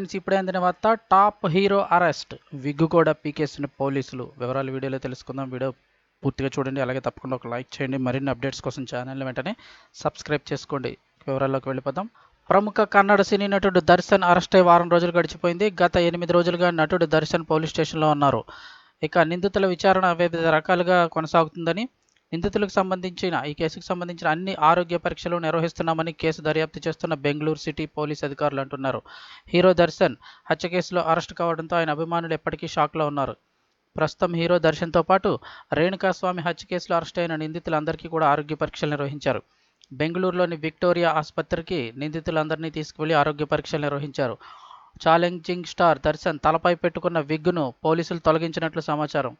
Friends ఇప్పుడే అందిన వార్త టాప్ హీరో అరెస్ట్. విగ్గు కూడా పీకేసిన పోలీసులు. వివరాలు వీడియోలో తెలుసుకుందాం. వీడియో పూర్తిగా చూడండి. అలాగే తప్పకుండా ఒక లైక్ చేయండి. మరిన్ని అప్డేట్స్ కోసం ఛానల్ని వెంటనే సబ్స్క్రైబ్ చేసుకోండి. వివరాల్లోకి వెళ్ళిపోదాం. ప్రముఖ కన్నడ సినీ నటుడు దర్శన్ అరెస్ట్ అయి వారం రోజులు గడిచిపోయింది. గత ఎనిమిది రోజులుగా నటుడు దర్శన్ పోలీస్ స్టేషన్లో ఉన్నారు. ఇక నిందితుల విచారణ వివిధ రకాలుగా కొనసాగుతుందని నిందితులకు సంబంధించిన ఈ కేసుకు సంబంధించిన అన్ని ఆరోగ్య పరీక్షలు నిర్వహిస్తున్నామని కేసు దర్యాప్తు చేస్తున్న బెంగళూరు సిటీ పోలీస్ అధికారులు అంటున్నారు. హీరో దర్శన్ హత్య కేసులో అరెస్ట్ కావడంతో ఆయన అభిమానులు ఎప్పటికీ షాక్లో ఉన్నారు. ప్రస్తుతం హీరో దర్శన్తో పాటు రేణుకాస్వామి హత్య కేసులో అరెస్ట్ అయిన నిందితులందరికీ కూడా ఆరోగ్య పరీక్షలు నిర్వహించారు. బెంగళూరులోని విక్టోరియా ఆసుపత్రికి నిందితులందరినీ తీసుకువెళ్ళి ఆరోగ్య పరీక్షలు నిర్వహించారు. ఛాలెంజింగ్ స్టార్ దర్శన్ తలపై పెట్టుకున్న విగ్గును పోలీసులు తొలగించినట్లు సమాచారం.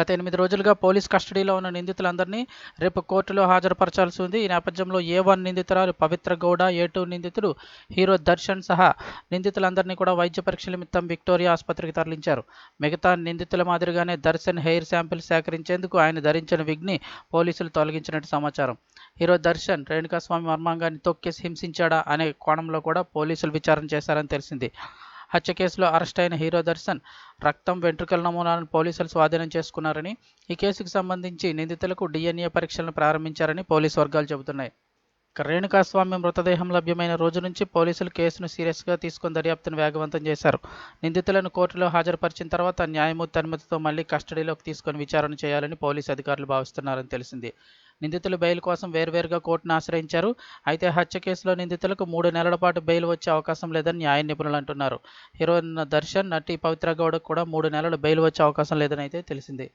గత ఎనిమిది రోజులుగా పోలీస్ కస్టడీలో ఉన్న నిందితులందరినీ రేపు కోర్టులో హాజరుపరచాల్సి ఉంది. ఈ నేపథ్యంలో ఏ వన్ నిందితురాలు పవిత్ర గౌడ ఏ టూ నిందితుడు హీరో దర్శన్ సహా నిందితులందరినీ కూడా వైద్య పరీక్ష నిమిత్తం విక్టోరియా ఆసుపత్రికి తరలించారు. మిగతా నిందితుల మాదిరిగానే దర్శన్ హెయిర్ శాంపిల్ సేకరించేందుకు ఆయన ధరించిన విగ్ని పోలీసులు తొలగించినట్టు సమాచారం. హీరో దర్శన్ రేణుకాస్వామి మర్మాంగాన్ని తొక్కేసి హింసించాడా అనే కోణంలో కూడా పోలీసులు విచారణ చేశారని తెలిసింది. హత్య కేసులో అరెస్ట్ అయిన హీరో దర్శన్ రక్తం వెంట్రుకల నమూనాలను పోలీసులు స్వాధీనం చేసుకున్నారని ఈ కేసుకు సంబంధించి నిందితులకు డిఎన్ఏ పరీక్షలను ప్రారంభించారని పోలీసు వర్గాలు చెబుతున్నాయి. రేణుకాస్వామి మృతదేహం లభ్యమైన రోజు నుంచి పోలీసులు కేసును సీరియస్గా తీసుకుని దర్యాప్తును వేగవంతం చేశారు. నిందితులను కోర్టులో హాజరుపరిచిన తర్వాత న్యాయమూర్తి అనుమతితో మళ్ళీ కస్టడీలోకి తీసుకొని విచారణ చేయాలని పోలీసు అధికారులు భావిస్తున్నారని తెలిసింది. నిందితులు బెయిల్ కోసం వేర్వేరుగా కోర్టును ఆశ్రయించారు. అయితే హత్య కేసులో నిందితులకు మూడు నెలల పాటు బెయిల్ వచ్చే అవకాశం లేదని న్యాయ నిపుణులు అంటున్నారు. హీరోయిన్ దర్శన్ నటి పవిత్ర గౌడకు కూడా మూడు నెలలు బెయిల్ వచ్చే అవకాశం లేదని అయితే తెలిసింది.